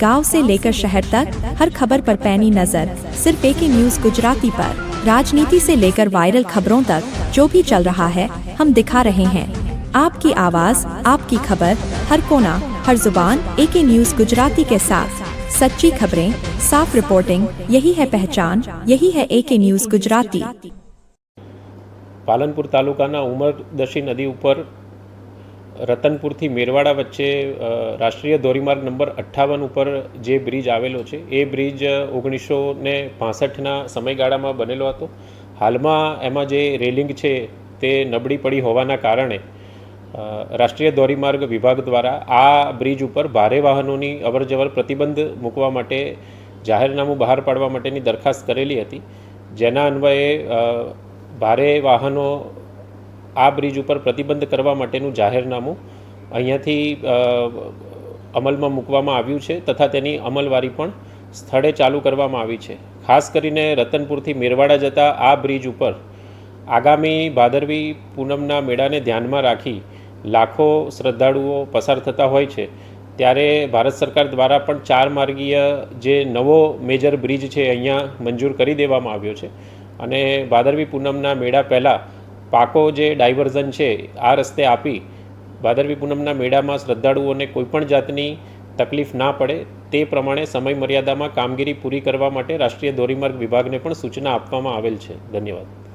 गांव से लेकर शहर तक हर खबर पर पैनी नजर सिर्फ एक ही न्यूज गुजराती पर राजनीति से लेकर वायरल खबरों तक जो भी चल रहा है हम दिखा रहे हैं आपकी आवाज आपकी खबर हर कोना हर जुबान एक ही न्यूज गुजराती के साथ सच्ची खबरें साफ रिपोर्टिंग यही है पहचान यही है एक न्यूज गुजराती પાલનપુર તાલુકાના ઉમરદશી નદી ઉપર રતનપુરથી મેરવાડા વચ્ચે રાષ્ટ્રીય ધોરીમાર્ગ નંબર અઠ્ઠાવન ઉપર જે બ્રિજ આવેલો છે, એ બ્રિજ ઓગણીસો ને પાસઠના સમયગાળામાં બનેલો હતો. હાલમાં એમાં જે રેલિંગ છે, તે નબળી પડી હોવાના કારણે રાષ્ટ્રીય ધોરીમાર્ગ વિભાગ દ્વારા આ બ્રિજ ઉપર ભારે વાહનોની અવરજવર પ્રતિબંધ મૂકવા માટે જાહેરનામું બહાર પાડવા માટેની દરખાસ્ત કરેલી હતી. જેના અન્વયે ભારે વાહનો આ બ્રિજ ઉપર પ્રતિબંધ કરવા માટેનું જાહેરનામું અહીંયાથી અમલમાં મૂકવામાં આવ્યું છે તથા તેની અમલવારી પણ સ્થળે ચાલુ કરવામાં આવી છે. ખાસ કરીને રતનપુરથી મેરવાડા જતા આ બ્રિજ ઉપર આગામી ભાદરવી પૂનમના મેળાને ધ્યાનમાં રાખી લાખો શ્રદ્ધાળુઓ પસાર થતા હોય છે. ત્યારે ભારત સરકાર દ્વારા પણ ચાર માર્ગીય જે નવો મેજર બ્રિજ છે, અહીંયા મંજૂર કરી દેવામાં આવ્યો છે. અને ભાદરવી પૂનમના મેળા પહેલાં પાકો જે ડાયવર્ઝન છે, આ રસ્તે આપી ભાદરવી પૂનમના મેળામાં શ્રદ્ધાળુઓને કોઈપણ જાતની તકલીફ ના પડે, તે પ્રમાણે સમય મર્યાદામાં કામગીરી પૂરી કરવા માટે રાષ્ટ્રીય ધોરીમાર્ગ વિભાગને પણ સૂચના આપવામાં આવેલ છે. ધન્યવાદ.